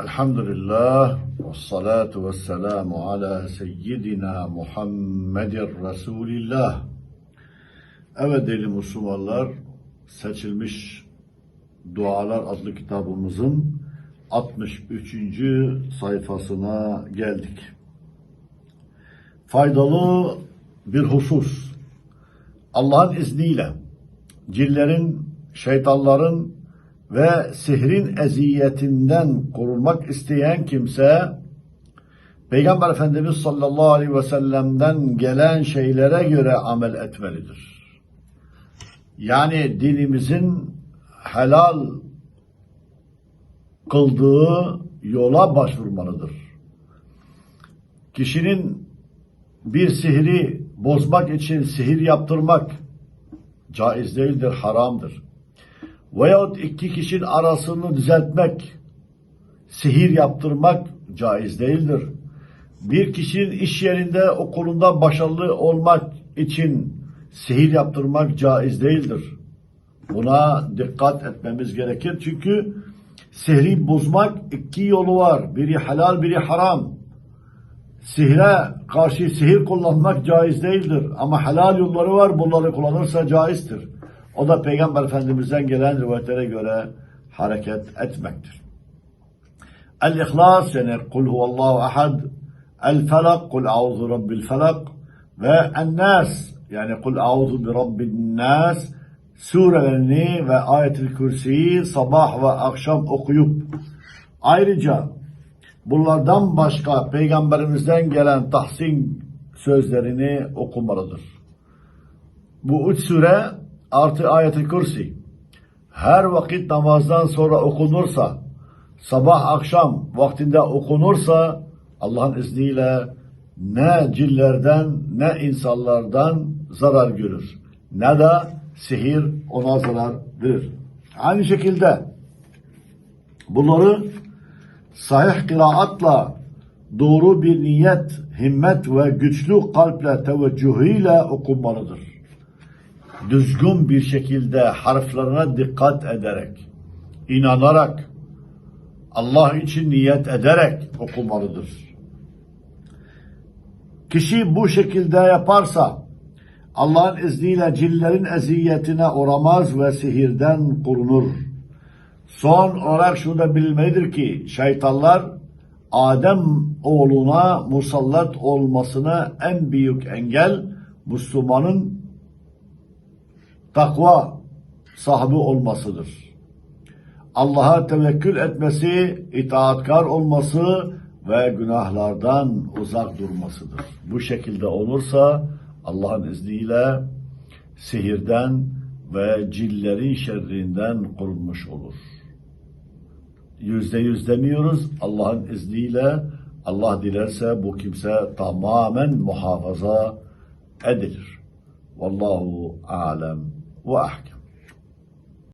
Elhamdülillah ve salatu ve selamu ala seyyidina Muhammedin Resulillah. Evet değerli Müslümanlar, seçilmiş Dualar adlı kitabımızın 63. sayfasına geldik. Faydalı bir husus. Allah'ın izniyle cillerin, şeytanların ve sihrin eziyetinden korunmak isteyen kimse Peygamber Efendimiz sallallahu aleyhi ve sellem'den gelen şeylere göre amel etmelidir. Yani dinimizin helal kıldığı yola başvurmalıdır. Kişinin bir sihri bozmak için sihir yaptırmak caiz değildir, haramdır. Veyahut iki kişinin arasını düzeltmek, sihir yaptırmak caiz değildir. Bir kişinin iş yerinde, okulunda başarılı olmak için sihir yaptırmak caiz değildir. Buna dikkat etmemiz gerekir. Çünkü sihri bozmak iki yolu var. Biri helal, biri haram. Sihre karşı sihir kullanmak caiz değildir. Ama helal yolları var. Bunları kullanırsa caizdir. O da Peygamber Efendimiz'den gelen rivayetlere göre hareket etmektir. El-İhlas yani kul huvallahu ahad, el-felak kul auzu rabbil felak ve en-nas yani kul auzu bi rabbin nas surelerini ve ayet-i kürsiyi sabah ve akşam okuyup ayrıca bunlardan başka peygamberimizden gelen tahsin sözlerini okumalıdır. Bu üç sure artı ayet-i kürsi her vakit namazdan sonra okunursa sabah akşam vaktinde okunursa Allah'ın izniyle ne cillerden ne insanlardan zarar görür. Ne de sihir ona zarar verir. Aynı şekilde bunları sahih kıraatla doğru bir niyet, himmet ve güçlü kalple teveccühüyle okunmalıdır. Düzgün bir şekilde harflerine dikkat ederek, inanarak, Allah için niyet ederek okumalıdır. Kişi bu şekilde yaparsa Allah'ın izniyle cillerin eziyetine uğramaz ve sihirden korunur. Son olarak şunu da bilmelidir ki şeytanlar Adem oğluna musallat olmasına en büyük engel Müslümanın takva sahibi olmasıdır. Allah'a tevekkül etmesi, itaatkar olması ve günahlardan uzak durmasıdır. Bu şekilde olursa Allah'ın izniyle sihirden ve cillerin şerrinden korunmuş olur. Yüzde yüz demiyoruz. Allah'ın izniyle Allah dilerse bu kimse tamamen muhafaza edilir. Vallahu alem ve ahkem.